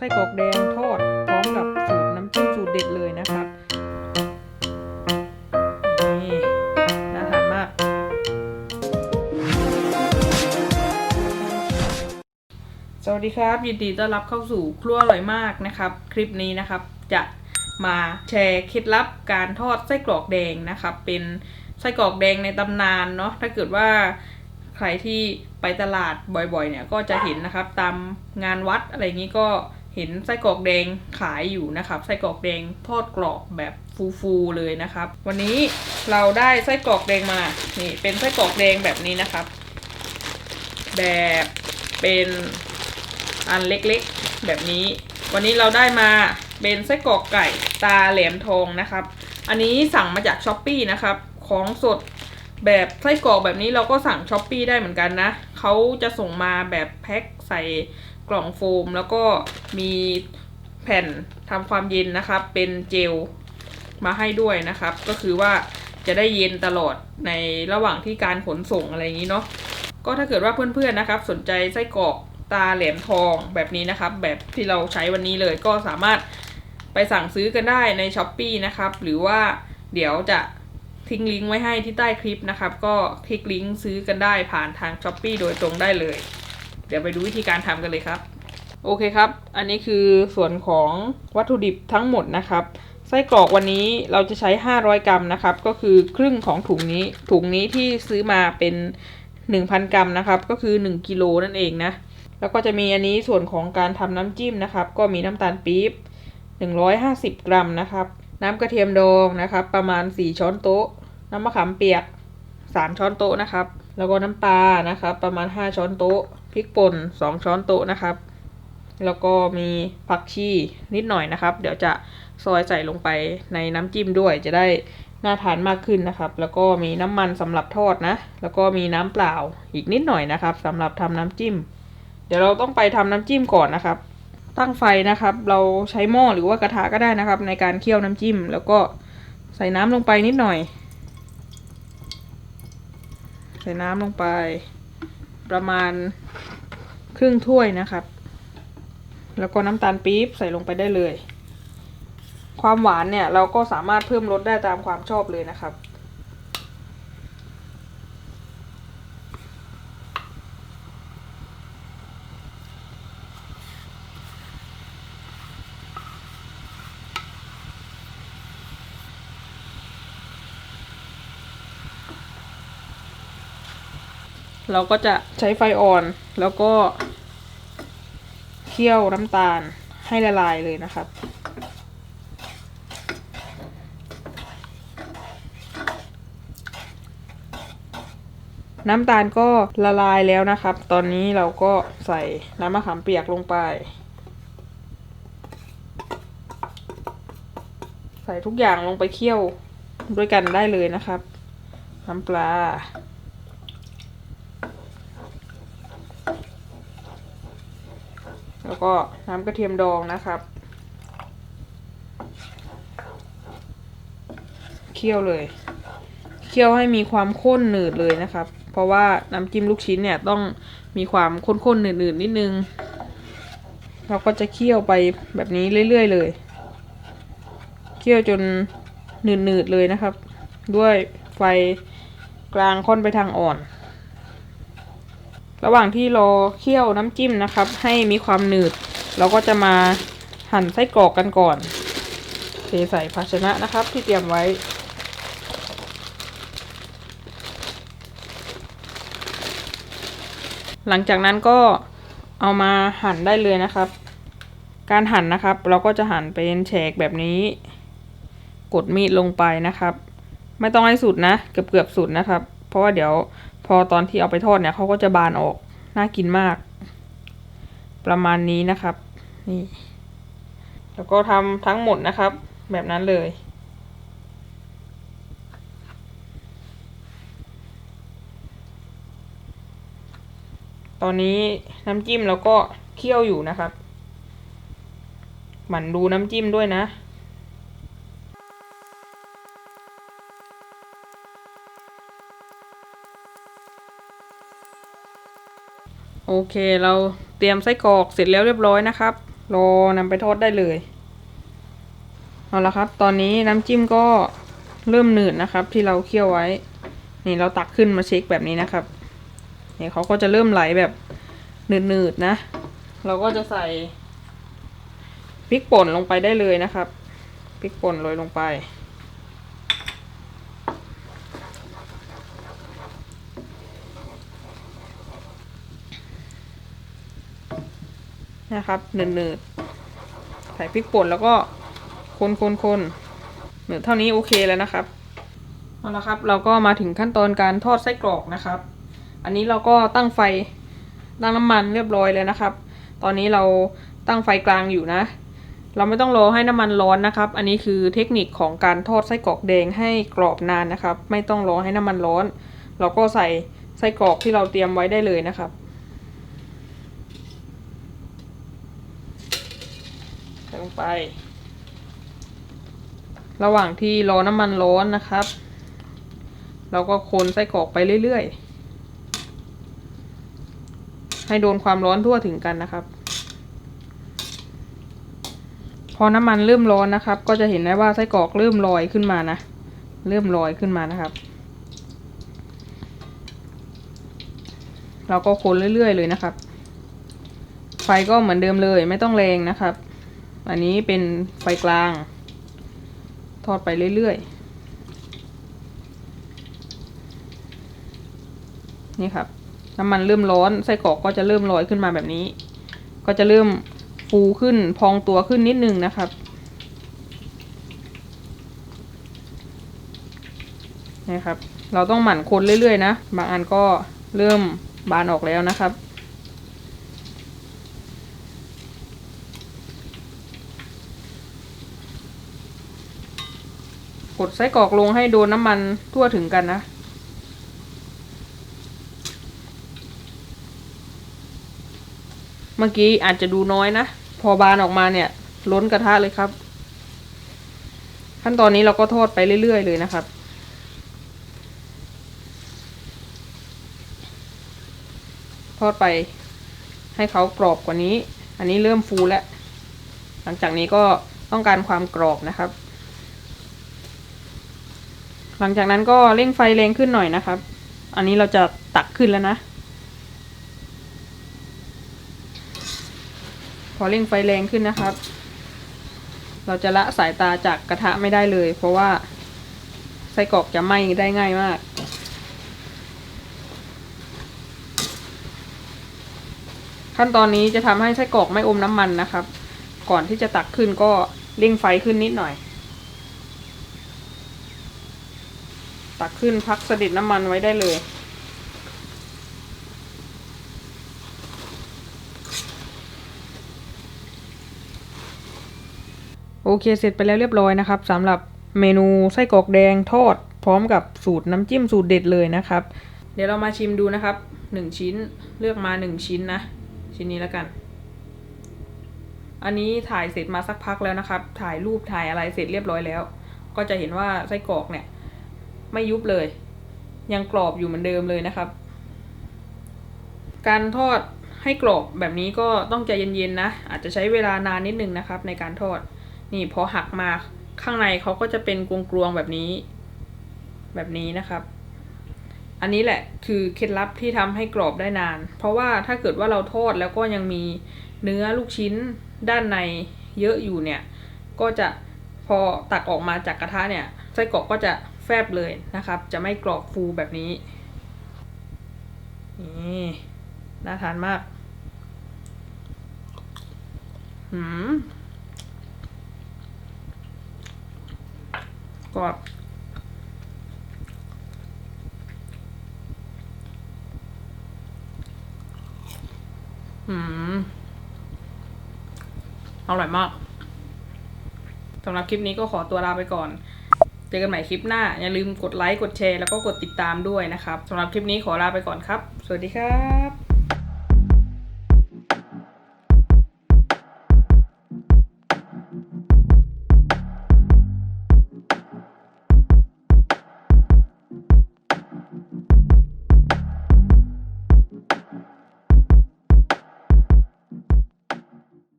ไส้กรอกแดงทอดพร้อมกับสูตรน้ำจิ้มสูตรเด็ดเลยนะครับนี่น่าทานมาก สวัสดีครับ ยินดีต้อนรับเข้าสู่ครัวอร่อยมากนะครับ คลิปนี้นะครับจะมาแชร์เคล็ดลับการทอดไส้กรอกแดงนะครับ เป็นไส้กรอกแดงในตำนานเนาะถ้าเกิดว่าใครที่ไปตลาดบ่อยๆ เนี่ยก็จะเห็นนะครับ ตามงานวัดอะไรอย่างนี้ก็ เห็นไส้กรอกแดงขายอยู่นะครับไส้กรอกแดงทอดกรอบแบบฟูๆเลยนะครับ วันนี้เราได้ไส้กรอกแดงมานี่เป็นไส้กรอกแดงแบบนี้นะครับ แบบเป็นอันเล็กๆแบบนี้ วันนี้เราได้มาเป็นไส้กรอกไก่ตาแหลมทองนะครับ อันนี้สั่งมาจากช้อปปีนะครับของสดแบบไส้กรอกแบบนี้เราก็สั่งช้อปปีได้เหมือนกันนะเขาจะส่งมาแบบแพ็คใส่ กล่องโฟม แล้วก็มีแผ่นทำความเย็นนะครับ เป็นเจลมาให้ด้วยนะครับ ก็คือว่าจะได้เย็นตลอดในระหว่างที่การขนส่งอะไรอย่างนี้เนาะก็ถ้าเกิดว่าเพื่อนๆนะครับ สนใจไส้กรอกตาแหลมทองแบบนี้นะครับ แบบที่เราใช้วันนี้เลยก็สามารถไปสั่งซื้อกันได้ใน s h อ p e e นะครับ หรือว่าเดี๋ยวจะทิ้งลิงก์ไว้ให้ที่ใต้คลิปนะครับ ก็คลิกลิงก์ซื้อกันได้ผ่านทาง s h อ p e e โดยตรงได้เลย เดี๋ยวไปดูวิธีการทำกันเลยครับ โอเคครับ อันนี้คือส่วนของวัตถุดิบทั้งหมดนะครับ ไส้กรอกวันนี้เราจะใช้ 500 กรัมนะครับ ก็คือครึ่งของถุงนี้ ถุงนี้ที่ซื้อมาเป็น 1,000 กรัมนะครับ ก็คือ 1กิโลนั่นเองนะ แล้วก็จะมีอันนี้ส่วนของการทำน้ำจิ้มนะครับ ก็มีน้ำตาลปี๊บ150 กรัมนะครับ น้ำกระเทียมดองนะครับ ประมาณ 4 ช้อนโต๊ะ น้ำมะขามเปียก 3 ช้อนโต๊ะนะครับ แล้วก็น้ำปลานะครับ ประมาณ 5 ช้อนโต๊ะ ริกป่น2 ช้อนโต๊ะนะครับ แล้วก็มีผักชีนิดหน่อยนะครับ เดี๋ยวจะซอยใส่ลงไปในน้ำจิ้มด้วยจะได้น่าทานมากขึ้นนะครับ แล้วก็มีน้ำมันสำหรับทอดนะ แล้วก็มีน้ำเปล่าอีกนิดหน่อยนะครับสำหรับทำน้ำจิ้ม เดี๋ยวเราต้องไปทำน้ำจิ้มก่อนนะครับ ตั้งไฟนะครับ เราใช้หม้อหรือว่ากระทะก็ได้นะครับ ในการเคี่ยวน้ำจิ้ม แล้วก็ใส่น้ำลงไปนิดหน่อย ใส่น้ำลงไป ประมาณครึ่งถ้วยนะครับ แล้วก็น้ำตาลปี๊บใส่ลงไปได้เลย ความหวานเนี่ยเราก็สามารถเพิ่มรสได้ตามความชอบเลยนะครับ เราก็จะใช้ไฟอ่อนแล้วก็เคี่ยวน้ำตาลให้ละลายเลยนะครับ น้ำตาลก็ละลายแล้วนะครับ ตอนนี้เราก็ใส่น้ำมะขามเปียกลงไป ใส่ทุกอย่างลงไปเคี่ยวด้วยกันได้เลยนะครับ น้ำปลา แล้วก็น้ำกระเทียมดองนะครับ เคี่ยวเลย เคี่ยวให้มีความข้นหนืดเลยนะครับ เพราะว่าน้ำจิ้มลูกชิ้นเนี่ยต้องมีความข้นๆหนืดๆนิดนึง เราก็จะเคี่ยวไปแบบนี้เรื่อยๆเลย เคี่ยวจนหนืดๆเลยนะครับ ด้วยไฟกลางค่อนไปทางอ่อน ระหว่างที่รอเคี่ยวน้ำจิ้มนะครับ ให้มีความหนืด เราก็จะมาหั่นไส้กรอกกันก่อน เทใส่ภาชนะนะครับ ที่เตรียมไว้ หลังจากนั้นก็เอามาหั่นได้เลยนะครับ การหั่นนะครับ เราก็จะหั่นเป็นแฉกแบบนี้ กดมีดลงไปนะครับ ไม่ต้องให้สุดนะ เกือบเกือบสุดนะครับ เพราะว่าเดี๋ยว พอตอนที่เอาไปทอดเนี่ยเขาก็จะบานออก น่ากินมาก ประมาณนี้นะครับ นี่ แล้วก็ทำทั้งหมดนะครับ แบบนั้นเลยตอนนี้น้ำจิ้มเราก็เคี่ยวอยู่นะครับ หมั่นดูน้ำจิ้มด้วยนะ เคเราเตรียมไส้กรอกเสร็จแล้วเรียบร้อยนะครับรอนำไปทอดได้เลยเอาละครับ ตอนนี้น้ำจิ้มก็เริ่มหนืดนะครับ ที่เราเคี่ยวไว้ นี่เราตักขึ้นมาเช็คแบบนี้นะครับเนี่ยเขาก็จะเริ่มไหลแบบหนืดๆนะ เราก็จะใส่พริกป่นลงไปได้เลยนะครับพริกป่นโรยลงไป นะครับเนืดๆใส่พริกป่นแล้วก็คนคนคนเนืดเท่านี้โอเคแล้วนะครับเอาละครับ เราก็มาถึงขั้นตอนการทอดไส้กรอกนะครับ อันนี้เราก็ตั้งไฟตั้งน้ำมันเรียบร้อยเลยนะครับ ตอนนี้เราตั้งไฟกลางอยู่นะ เราไม่ต้องรอให้น้ำมันร้อนนะครับ อันนี้คือเทคนิคของการทอดไส้กรอกแดงให้กรอบนานนะครับ ไม่ต้องรอให้น้ำมันร้อน เราก็ใส่ไส้กรอกที่เราเตรียมไว้ได้เลยนะครับ ส่ลงไป ระหว่างที่รอน้ำมันร้อนนะครับ เราก็คนไส้กรอกไปเรื่อยๆ ให้โดนความร้อนทั่วถึงกันนะครับ พอน้ำมันเริ่มร้อนนะครับ ก็จะเห็นได้ว่าไส้กรอกเริ่มลอยขึ้นมานะ เริ่มลอยขึ้นมานะครับ เราก็คนเรื่อยๆเลยนะครับไฟก็เหมือนเดิมเลยไม่ต้องแรงนะครับ อันนี้เป็นไฟกลาง ทอดไปเรื่อยๆ นี่ครับน้ำมันเริ่มร้อนไส้กรอกก็จะเริ่มลอยขึ้นมาแบบนี้ ก็จะเริ่มฟูขึ้นพองตัวขึ้นนิดนึงนะครับนี่ครับ เราต้องหมั่นคนเรื่อยๆนะ บางอันก็เริ่มบานออกแล้วนะครับ กดไส้กรอกลงให้โดนน้ำมันทั่วถึงกันนะ เมื่อกี้อาจจะดูน้อยนะ พอบานออกมาเนี่ยล้นกระทะเลยครับ ขั้นตอนนี้เราก็ทอดไปเรื่อยๆเลยนะครับทอดไปให้เขากรอบกว่านี้ อันนี้เริ่มฟูแล้ว หลังจากนี้ก็ต้องการความกรอบนะครับ หลังจากนั้นก็เร่งไฟแรงขึ้นหน่อยนะครับ อันนี้เราจะตักขึ้นแล้วนะ พอเร่งไฟแรงขึ้นนะครับ เราจะละสายตาจากกระทะไม่ได้เลย เพราะว่าไส้กรอกจะไหม้ได้ง่ายมากขั้นตอนนี้จะทำให้ไส้กรอกไม่อมน้ำมันนะครับ ก่อนที่จะตักขึ้นก็เร่งไฟขึ้นนิดหน่อย ตักขึ้นพักเสด็จน้ำมันไว้ได้เลย โอเคเสร็จไปแล้วเรียบร้อยนะครับสำหรับเมนูไส้กรอกแดงทอด พร้อมกับสูตรน้ำจิ้มสูตรเด็ดเลยนะครับ เดี๋ยวเรามาชิมดูนะครับหนึ่งชิ้นเลือกมาหนึ่งชิ้นนะ ชิ้นนี้แล้วกัน อันนี้ถ่ายเสร็จมาสักพักแล้วนะครับ ถ่ายรูปถ่ายอะไรเสร็จเรียบร้อยแล้ว ก็จะเห็นว่าไส้กรอกเนี่ย ไม่ยุบเลย ยังกรอบอยู่เหมือนเดิมเลยนะครับ การทอดให้กรอบแบบนี้ก็ต้องใจเย็นๆนะ อาจจะใช้เวลานานนิดนึงนะครับ ในการทอด นี่พอหักมาข้างในเขาก็จะเป็นกลวงๆแบบนี้ แบบนี้นะครับ อันนี้แหละคือเคล็ดลับที่ทำให้กรอบได้นาน เพราะว่าถ้าเกิดว่าเราทอดแล้วก็ยังมีเนื้อลูกชิ้นด้านในเยอะอยู่เนี่ย ก็จะพอตักออกมาจากกระทะเนี่ยไส้กรอกก็จะ แฟบเลยนะครับ จะไม่กรอบฟูแบบนี้ นี่น่าทานมากหืมกรอบอืมอร่อยมาก สำหรับคลิปนี้ก็ขอตัวลาไปก่อน เจอกันใหม่คลิปหน้า อย่าลืมกดไลค์ กดแชร์ แล้วก็กดติดตามด้วยนะครับสำหรับคลิปนี้ขอลาไปก่อนครับ สวัสดีครับ